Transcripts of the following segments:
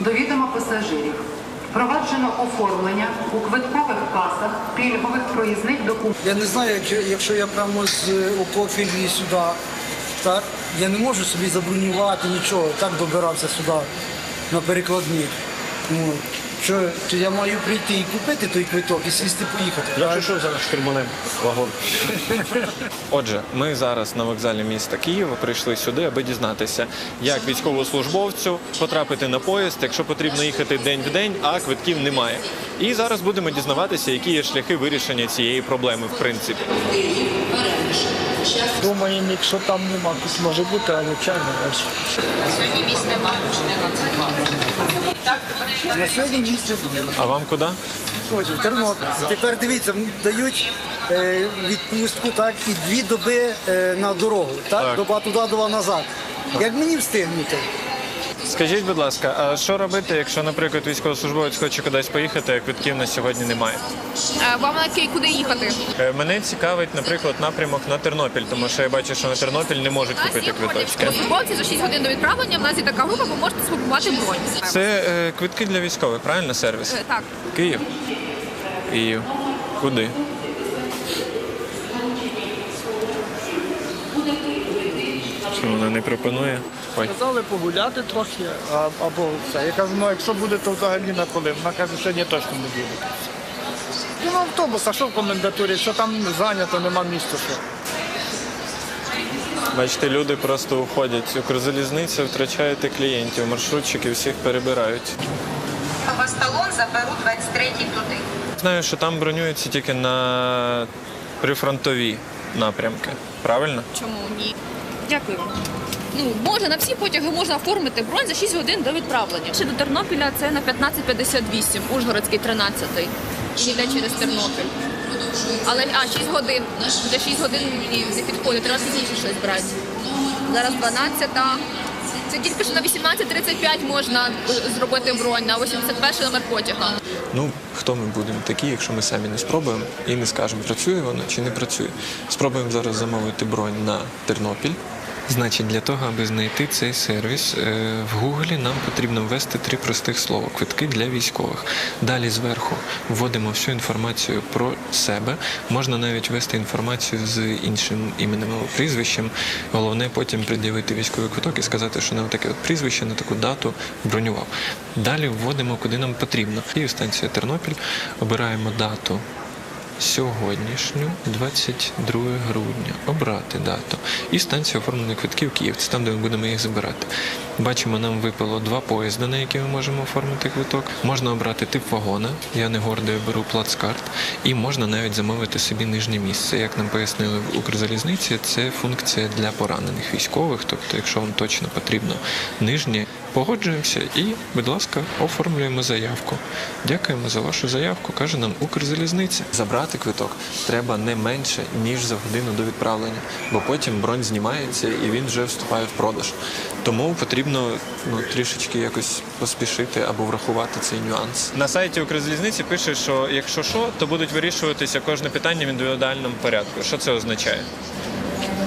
До відома пасажирів. Впроваджено оформлення у квиткових касах пільгових проїзних документів. Я не знаю, якщо, я прямо з е, сюди, так, я не можу собі забронювати нічого, так добирався сюди на перекладні. Ну, що, чи я маю прийти і купити той квиток і сісти поїхати? Якщо що, зараз штурманем вагон. Отже, ми зараз на вокзалі міста Києва прийшли сюди, аби дізнатися, як військовослужбовцю потрапити на поїзд, якщо потрібно їхати день в день, а квитків немає. І зараз будемо дізнаватися, які є шляхи вирішення цієї проблеми, в принципі. Думаємо, якщо там нема, якось може бути, але чай не бачу. На сьогодні місце А вам куди? Хочу, в Тернопіль. Тепер дивіться, дають е, відпустку так, і дві доби е, на дорогу. Так? Так. Доба туди, доба назад. Як мені встигнути? Скажіть, будь ласка, а що робити, якщо, наприклад, військовослужбовець хоче кудись поїхати, а квитків на сьогодні немає? Е, Вам на Київ куди їхати? Е, Мене цікавить, наприклад, напрямок на Тернопіль, тому що я бачу, що на Тернопіль не можуть купити квиточки. Службовці за 6 годин до відправлення. В нас є така група, ви можете спробувати бронь. Це е, квитки для військових, правильно сервіс? Е, Так. Київ. Київ. Куди? Що вона не пропонує? Ой. Казали погуляти трохи, а, або це. Я кажу, ну якщо буде, то взагалі на коли. Вона каже, сьогодні точно не буде. Ну, на автобус, а що в комендатурі? Що там зайнято, нема місця. Що? Бачите, люди просто уходять. Укрзалізниця втрачаєте клієнтів, маршрутчики всіх перебирають. Вас талон заберуть 23 туди. Знаю, що там бронюються тільки на прифронтові напрямки. Правильно? Чому ні? Дякую. Ну, можна на всі потяги можна оформити бронь за 6 годин до відправлення. Ще до Тернопіля це на 15.58, Ужгородський 13-й. І йде через Тернопіль. Але а 6 годин. За 6 годин мені не підходить, треба пізніше щось брати. Зараз 12-та. Це тільки що на 18.35 можна зробити бронь на 81 номер потяга. Ну, хто ми будемо такі, якщо ми самі не спробуємо і не скажемо, працює воно чи не працює. Спробуємо зараз замовити бронь на Тернопіль. Значить, для того, аби знайти цей сервіс, е, в Гуглі нам потрібно ввести три простих слова квитки для військових. Далі зверху вводимо всю інформацію про себе. Можна навіть ввести інформацію з іншим іменем або прізвищем. Головне потім пред'явити військовий квиток і сказати, що на таке от прізвище, на таку дату бронював. Далі вводимо, куди нам потрібно. Київ, станція Тернопіль, обираємо дату. Сьогоднішню, 22 грудня, обрати дату. І станція оформлення квитків Київ. Це там, де ми будемо їх забирати. Бачимо, нам випало два поїзди, на які ми можемо оформити квиток. Можна обрати тип вагона. Я не гордо беру плацкарт. І можна навіть замовити собі нижнє місце. Як нам пояснили в Укрзалізниці, це функція для поранених військових. Тобто, якщо вам точно потрібно нижнє, погоджуємося і, будь ласка, оформлюємо заявку. Дякуємо за вашу заявку, каже нам Укрзалізниця. Забрати квиток треба не менше ніж за годину до відправлення, бо потім бронь знімається і він вже вступає в продаж. Тому потрібно ну трішечки якось поспішити або врахувати цей нюанс. На сайті Укрзалізниці пише, що якщо що, то будуть вирішуватися кожне питання в індивідуальному порядку. Що це означає?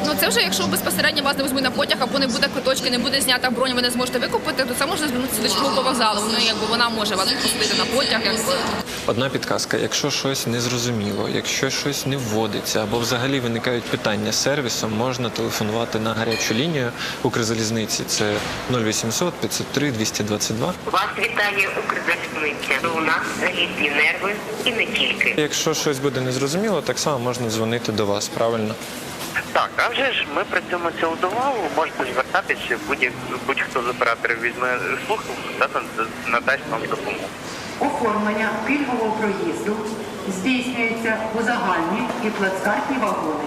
Ну це вже якщо безпосередньо вас не візьмуть на потяг або не буде квиточки, не буде знята бронь, ви не зможете викупити, то це можна звернутися до чергового вокзалу. Ну якби вона може вас пустити на потяг, якби. Одна підказка: якщо щось незрозуміло, якщо щось не вводиться, або взагалі виникають питання з сервісом, можна телефонувати на гарячу лінію Укрзалізниці. Це 0800 503 222. Вас вітає Укрзалізниця. У нас залізні нерви і не тільки. Якщо щось буде незрозуміло, так само можна дзвонити до вас, правильно? Так, а вже ж ми працюємо цілодобово, можете звертатися, будь- будь-хто з операторів візьме слухавку та надасть вам допомогу. Оформлення пільгового проїзду здійснюється у загальні і плацкартні вагони.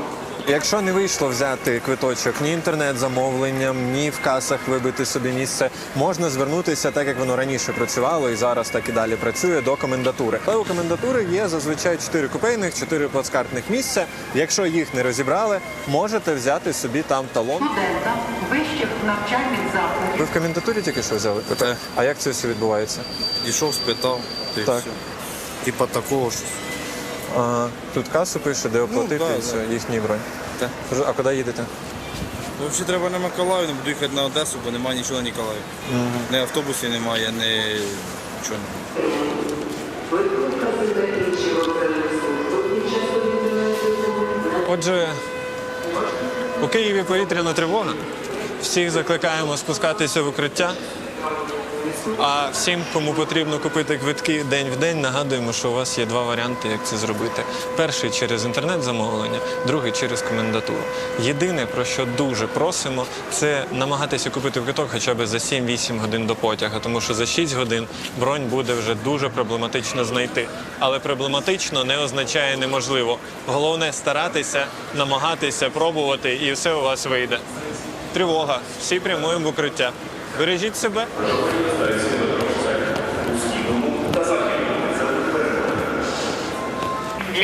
Якщо не вийшло взяти квиточок ні інтернет-замовленням, ні в касах вибити собі місце, можна звернутися так, як воно раніше працювало і зараз так і далі працює до комендатури. Але у комендатури є зазвичай 4 купейних, 4 плацкартних місця. Якщо їх не розібрали, можете взяти собі там талон. Студентам вищих навчальних закладів Ви в комендатурі тільки що взяли? Так. А як це все відбувається? Ішов, спитав, та й Так. все. Типа такого ж. Ага. Тут касу пише, де оплатити да, і все, їхній бронь. Так. Кажу, А куди їдете? Ну, Взагалі треба на Миколаїв, не буду їхати на Одесу, бо немає нічого на Ніколаїв. Ні автобусів немає, ні нічого немає. Отже, у Києві повітряна тривога. Всіх закликаємо спускатися в укриття. А всім, кому потрібно купити квитки день в день, нагадуємо, що у вас є два варіанти, як це зробити. Перший через інтернет-замовлення, другий через комендатуру. Єдине, про що дуже просимо, це намагатися купити квиток хоча б за 7-8 годин до потяга, тому що за 6 годин бронь буде вже дуже проблематично знайти. Але проблематично не означає неможливо. Головне старатися, намагатися, пробувати, і все у вас вийде. Тривога. Всі прямуємо в укриття. Бережіть себе.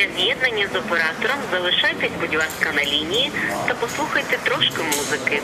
Для з'єднання з оператором залишайтесь, будь ласка, на лінії та послухайте трошки музики.